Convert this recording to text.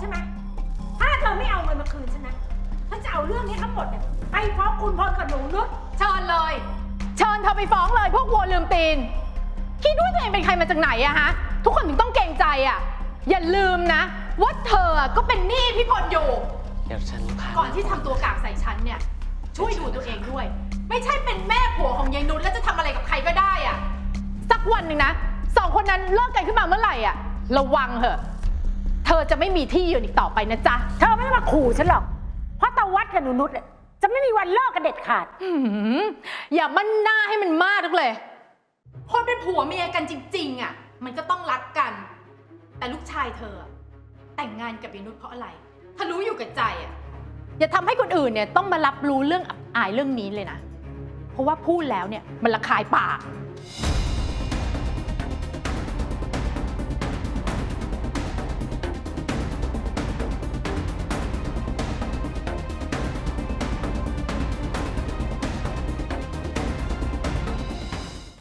ใช่ไหม ถ้าเธอไม่เอาเงินมาคืนฉันนะฉันจะเอาเรื่องนี้ทั้งหมดเนี่ยไปฟ้องคุณพลกับหนูนุชเชิญเลย เชิญเธอไปฟ้องเลยพวกวัวลืมตีน คิดว่าตัวเองเป็นใครมาจากไหนอะฮะ ทุกคนถึงต้องเกรงใจอะอย่าลืมนะ ว่าเธอก็เป็นหนี้พี่พลอยู่ เดี๋ยวฉันพาก่อนที่ทำตัวกากใส่ฉันเนี่ย ช่วยดูตัวเองด้วย ไม่ใช่เป็นแม่ผัวของยายนุชแล้วจะทำอะไรกับใครก็ได้อะสักวันหนึ่งนะสองคนนั้นเลิกกันขึ้นมาเมื่อไหร่อะระวังเถอะเธอจะไม่มีที่ยืนอีกต่อไปนะจ๊ะ เธอไม่ต้องมาขู่ฉันหรอก เพราะตาวัดกับหนูนุชเนี่ยจะไม่มีวันเลิกกันเด็ดขาด หืมอย่ามั่นหน้าให้มันมากนักเลย คนเป็นผัวเมียกันจริง ๆ อะ มันก็ต้องรักกัน แต่ลูกชายเธออะแต่งงานกับยายนุชเพราะอะไรถ้ารู้อยู่กับใจอะ อย่าทำให้คนอื่นเนี่ยต้องมารับรู้เรื่องอับอายเรื่องนี้เลยนะ เพราะว่าพูดแล้วเนี่ยมันระคายปาก